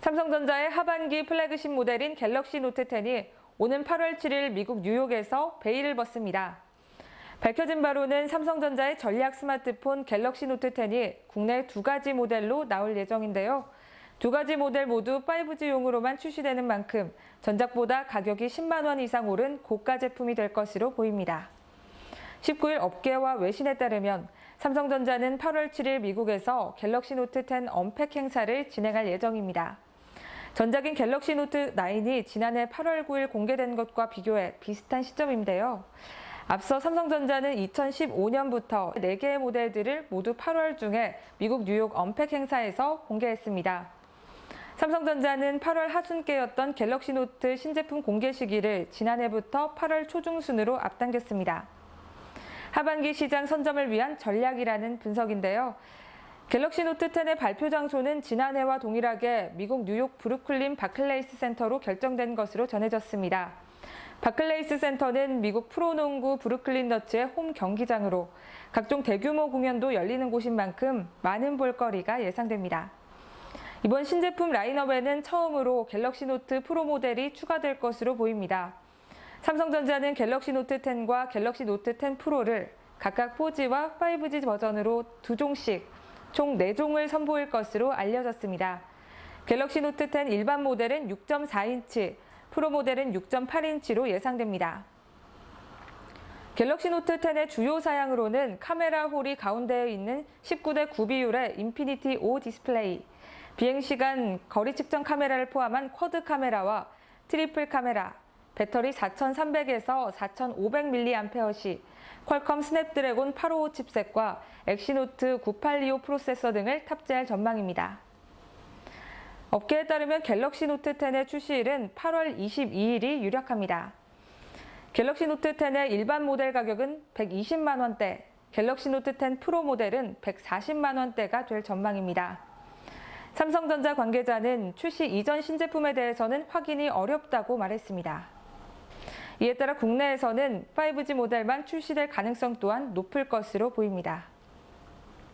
삼성전자의 하반기 플래그십 모델인 갤럭시 노트 10이 오는 8월 7일 미국 뉴욕에서 베일을 벗습니다. 밝혀진 바로는 삼성전자의 전략 스마트폰 갤럭시 노트 10이 국내 두 가지 모델로 나올 예정인데요. 두 가지 모델 모두 5G용으로만 출시되는 만큼 전작보다 가격이 10만 원 이상 오른 고가 제품이 될 것으로 보입니다. 19일 업계와 외신에 따르면 삼성전자는 8월 7일 미국에서 갤럭시 노트 10 언팩 행사를 진행할 예정입니다. 전작인 갤럭시 노트 9이 지난해 8월 9일 공개된 것과 비교해 비슷한 시점인데요. 앞서 삼성전자는 2015년부터 4개의 모델들을 모두 8월 중에 미국 뉴욕 언팩 행사에서 공개했습니다. 삼성전자는 8월 하순께였던 갤럭시 노트 신제품 공개 시기를 지난해부터 8월 초중순으로 앞당겼습니다. 하반기 시장 선점을 위한 전략이라는 분석인데요. 갤럭시 노트 10의 발표 장소는 지난해와 동일하게 미국 뉴욕 브루클린 바클레이스 센터로 결정된 것으로 전해졌습니다. 바클레이스 센터는 미국 프로농구 브루클린 너츠의 홈 경기장으로 각종 대규모 공연도 열리는 곳인 만큼 많은 볼거리가 예상됩니다. 이번 신제품 라인업에는 처음으로 갤럭시 노트 프로 모델이 추가될 것으로 보입니다. 삼성전자는 갤럭시 노트 10과 갤럭시 노트 10 프로를 각각 4G와 5G 버전으로 두 종씩 총 4종을 선보일 것으로 알려졌습니다. 갤럭시 노트 10 일반 모델은 6.4인치, 프로 모델은 6.8인치로 예상됩니다. 갤럭시 노트 10의 주요 사양으로는 카메라 홀이 가운데에 있는 19대 9 비율의 인피니티 5 디스플레이, 비행 시간 거리 측정 카메라를 포함한 쿼드 카메라와 트리플 카메라, 배터리 4300에서 4500mAh, 퀄컴 스냅드래곤 855 칩셋과 엑시노트 9825 프로세서 등을 탑재할 전망입니다. 업계에 따르면 갤럭시 노트 10의 출시일은 8월 22일이 유력합니다. 갤럭시 노트 10의 일반 모델 가격은 120만 원대, 갤럭시 노트 10 프로 모델은 140만 원대가 될 전망입니다. 삼성전자 관계자는 출시 이전 신제품에 대해서는 확인이 어렵다고 말했습니다. 이에 따라 국내에서는 5G 모델만 출시될 가능성 또한 높을 것으로 보입니다.